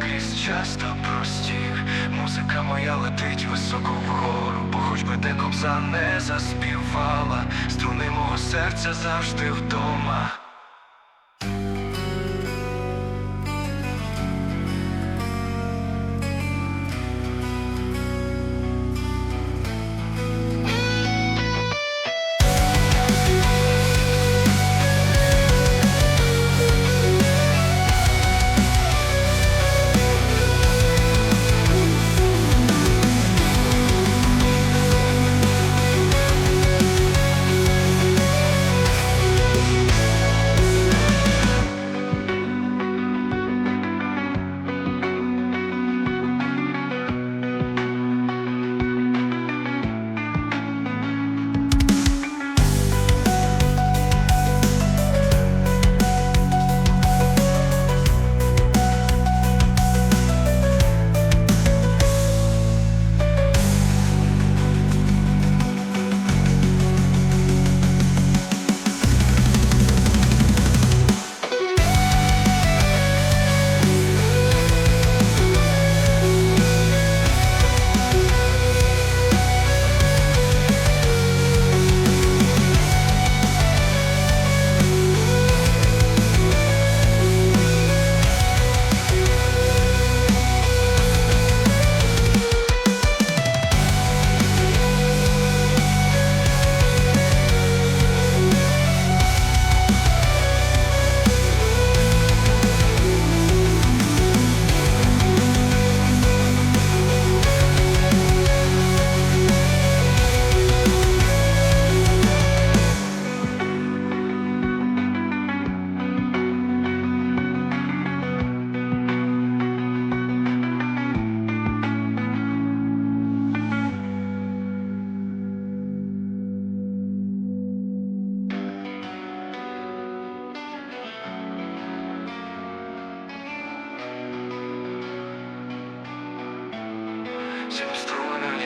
крізь час та простір. Музика моя летить високо вгору, бо хоч би де кобза не заспівала, струни мого серця завжди вдома.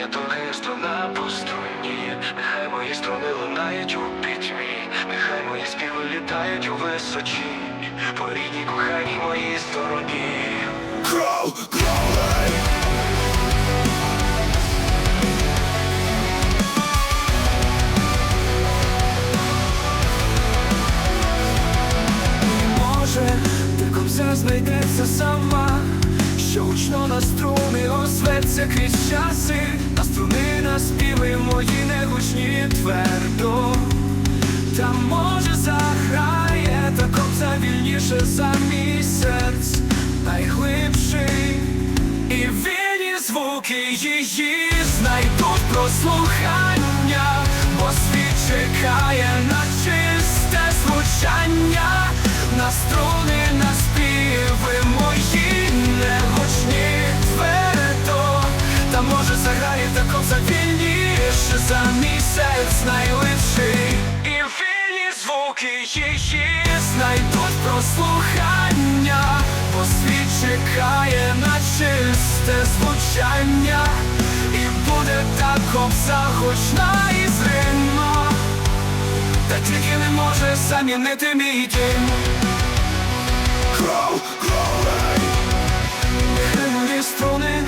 Є тонкий струна по нехай мої струни лунають у пітьмі, нехай мої співи літають у височі, по рідній коханій моїй стороні. Кров, кобза знайдеться сама, що гучно на струни озветься крізь часи, струни наспіви мої негучні твердо. Та може заграє, та кобза вільніше за місяць, найглибший, і вільні звуки її знайдуть прослухання, бо світ чекає на чисте звучання, на струни, звуки її знайдуть прослухання, бо світ чекає на чисте звучання, і буде та кобза і зринна, та тільки не може замінити мій дім. Кров, струни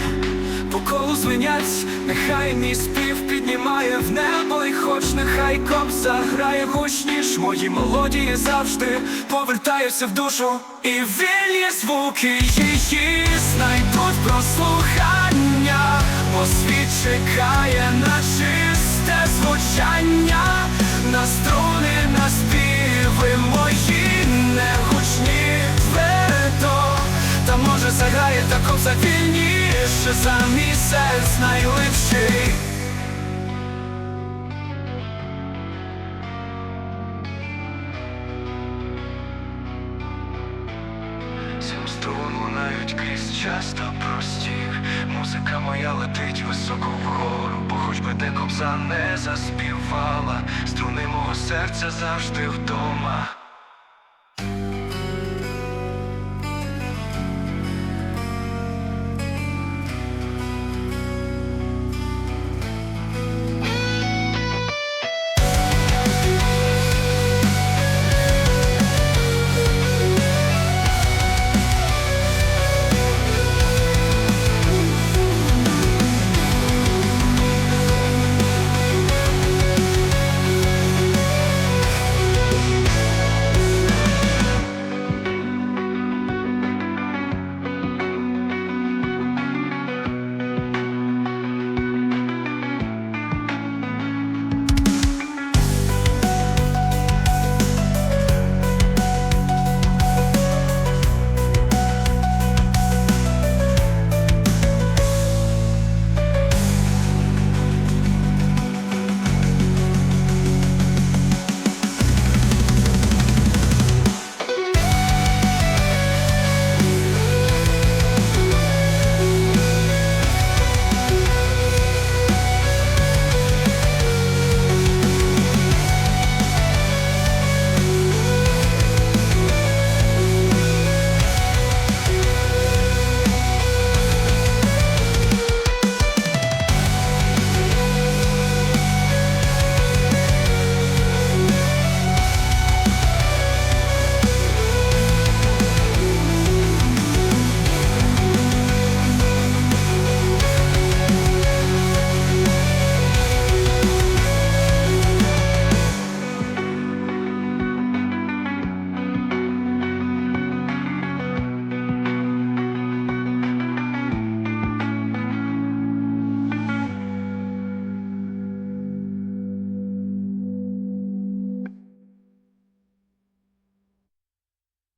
по колу звенять, нехай мій спів піднімає в небо, і хоч нехай коп заграє гучніш, мої мелодії завжди повертаються в душу, і вільні звуки її знайдуть прослухання, бо світ чекає на чисте звучання, на струни, на співи мої негучні твердо. Та може заграє та кобза вільніше за місяць найливший крізь час та простір Музика моя летить високо вгору, бо хоч би де кобза не заспівала, струни мого серця завжди вдома.